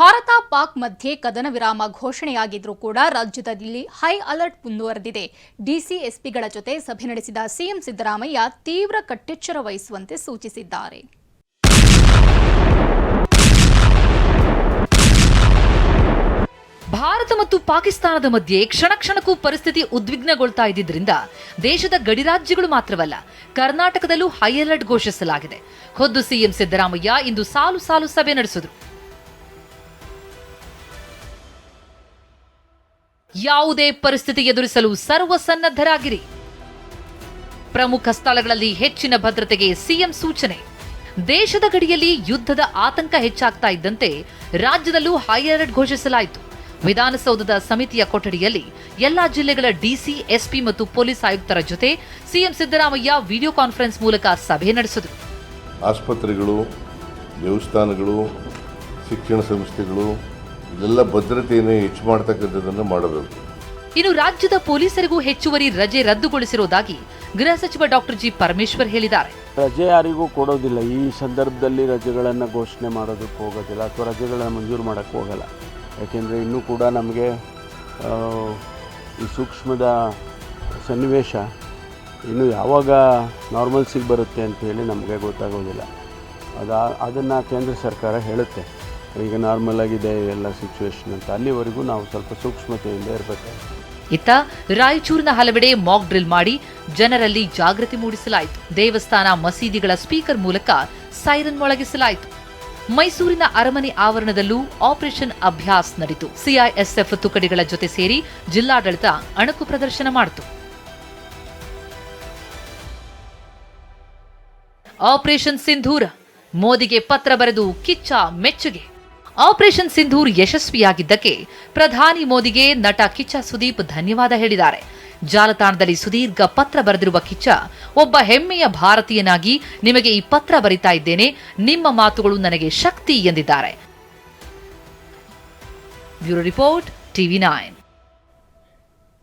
ಭಾರತ ಪಾಕ್ ಮಧ್ಯೆ ಕದನ ವಿರಾಮ ಘೋಷಣೆಯಾಗಿದ್ರೂ ಕೂಡ ರಾಜ್ಯದಲ್ಲಿ ಹೈ ಅಲರ್ಟ್ ಮುಂದುವರೆದಿದೆ. ಡಿಸಿಎಸ್ಪಿಗಳ ಜೊತೆ ಸಭೆ ನಡೆಸಿದ ಸಿಎಂ ಸಿದ್ದರಾಮಯ್ಯ ತೀವ್ರ ಕಟ್ಟೆಚ್ಚರ ವಹಿಸುವಂತೆ ಸೂಚಿಸಿದ್ದಾರೆ. ಭಾರತ ಮತ್ತು ಪಾಕಿಸ್ತಾನದ ಮಧ್ಯೆ ಕ್ಷಣ ಕ್ಷಣಕ್ಕೂ ಪರಿಸ್ಥಿತಿ ಉದ್ವಿಗ್ನಗೊಳ್ತಾ ಇದ್ದಿದ್ದರಿಂದ ದೇಶದ ಗಡಿ ರಾಜ್ಯಗಳು ಮಾತ್ರವಲ್ಲ, ಕರ್ನಾಟಕದಲ್ಲೂ ಹೈ ಅಲರ್ಟ್ ಘೋಷಿಸಲಾಗಿದೆ. ಖುದ್ದು ಸಿಎಂ ಸಿದ್ದರಾಮಯ್ಯ ಇಂದು ಸಾಲು ಸಾಲು ಸಭೆ ನಡೆಸಿದ್ರು. ಯಾವುದೇ ಪರಿಸ್ಥಿತಿ ಎದುರಿಸಲು ಸರ್ವಸನ್ನದ್ಧರಾಗಿರಿ. ಪ್ರಮುಖ ಸ್ಥಳಗಳಲ್ಲಿ ಹೆಚ್ಚಿನ ಭದ್ರತೆಗೆ ಸಿಎಂ ಸೂಚನೆ. ದೇಶದ ಗಡಿಯಲ್ಲಿ ಯುದ್ಧದ ಆತಂಕ ಹೆಚ್ಚಾಗ್ತಾ ಇದ್ದಂತೆ ರಾಜ್ಯದಲ್ಲೂ ಹೈ ಅಲರ್ಟ್ ಘೋಷಿಸಲಾಯಿತು. ವಿಧಾನಸೌಧದ ಸಮಿತಿಯ ಕೊಠಡಿಯಲ್ಲಿ ಎಲ್ಲಾ ಜಿಲ್ಲೆಗಳ ಡಿಸಿ, ಎಸ್ಪಿ ಮತ್ತು ಪೊಲೀಸ್ ಆಯುಕ್ತರ ಜೊತೆ ಸಿಎಂ ಸಿದ್ದರಾಮಯ್ಯ ವಿಡಿಯೋ ಕಾನ್ಫರೆನ್ಸ್ ಮೂಲಕ ಸಭೆ ನಡೆಸಿದರು. ಆಸ್ಪತ್ರೆಗಳು, ದೇವಸ್ಥಾನಗಳು, ಶಿಕ್ಷಣ ಸಂಸ್ಥೆಗಳು ಇಲ್ಲೆಲ್ಲ ಭದ್ರತೆಯನ್ನು ಹೆಚ್ಚು ಮಾಡ್ತಕ್ಕಂಥದ್ದನ್ನು ಮಾಡಬೇಕು. ಇನ್ನು ರಾಜ್ಯದ ಪೊಲೀಸರಿಗೂ ಹೆಚ್ಚುವರಿ ರಜೆ ರದ್ದುಗೊಳಿಸಿರುವುದಾಗಿ ಗೃಹ ಸಚಿವ ಡಾಕ್ಟರ್ ಜಿ ಪರಮೇಶ್ವರ್ ಹೇಳಿದ್ದಾರೆ. ರಜೆ ಯಾರಿಗೂ ಕೊಡೋದಿಲ್ಲ. ಈ ಸಂದರ್ಭದಲ್ಲಿ ರಜೆಗಳನ್ನು ಘೋಷಣೆ ಮಾಡೋದಕ್ಕೆ ಹೋಗೋದಿಲ್ಲ ಅಥವಾ ರಜೆಗಳನ್ನು ಮಂಜೂರು ಮಾಡೋಕ್ಕೆ ಹೋಗಲ್ಲ. ಯಾಕೆಂದರೆ ಇನ್ನೂ ಕೂಡ ನಮಗೆ ಈ ಸೂಕ್ಷ್ಮದ ಸನ್ನಿವೇಶ ಇನ್ನು ಯಾವಾಗ ನಾರ್ಮಲ್ಸಿಗೆ ಬರುತ್ತೆ ಅಂತ ಹೇಳಿ ನಮಗೆ ಗೊತ್ತಾಗೋದಿಲ್ಲ. ಅದು ಅದನ್ನು ಕೇಂದ್ರ ಸರ್ಕಾರ ಹೇಳುತ್ತೆ. ಈಗ ನಾರ್ಮಲ್ ಆಗಿದೆ, ಎಲ್ಲ ಸಿಚುವೇಶನ್ ಅಂತ. ಅಲ್ಲಿವರೆಗೂ ನಾವು ಸ್ವಲ್ಪ ಸೂಕ್ಷ್ಮತೆಯಿಂದ ಇರಬೇಕು. ಇತ್ತ ರಾಯಚೂರಿನ ಹಲವೆಡೆ ಮಾಕ್ ಡ್ರಿಲ್ ಮಾಡಿ ಜನರಲ್ಲಿ ಜಾಗೃತಿ ಮೂಡಿಸಲಾಯಿತು. ದೇವಸ್ಥಾನ ಮಸೀದಿಗಳ ಸ್ಪೀಕರ್ ಮೂಲಕ ಸೈರನ್ ಮೊಳಗಿಸಲಾಯಿತು. ಮೈಸೂರಿನ ಅರಮನೆ ಆವರಣದಲ್ಲೂ ಆಪರೇಷನ್ ಅಭ್ಯಾಸ್ ನಡೆಯಿತು ಸಿಐಎಸ್ಎಫ್ ತುಕಡಿಗಳ ಜೊತೆ ಸೇರಿ ಜಿಲ್ಲಾಡಳಿತ ಅಣಕು ಪ್ರದರ್ಶನ ಮಾಡಿತು. ಆಪರೇಷನ್ ಸಿಂಧೂರ. ಮೋದಿಗೆ ಪತ್ರ ಬರೆದು ಕಿಚ್ಚ ಮೆಚ್ಚುಗೆ. ಆಪರೇಷನ್ ಸಿಂಧೂರ್ ಯಶಸ್ವಿಯಾಗಿದ್ದಕ್ಕೆ ಪ್ರಧಾನಿ ಮೋದಿಗೆ ನಟ ಕಿಚ್ಚ ಸುದೀಪ್ ಧನ್ಯವಾದ ಹೇಳಿದ್ದಾರೆ. ಜಾಲತಾಣದಲ್ಲಿ ಸುದೀರ್ಘ ಪತ್ರ ಬರೆದಿರುವ ಕಿಚ್ಚ, ಒಬ್ಬ ಹೆಮ್ಮೆಯ ಭಾರತೀಯನಾಗಿ ನಿಮಗೆ ಈ ಪತ್ರ ಬರಿತಾ ಇದ್ದೇನೆ, ನಿಮ್ಮ ಮಾತುಗಳು ನನಗೆ ಶಕ್ತಿ ಎಂದಿದ್ದಾರೆ. Bureau report, TV nine.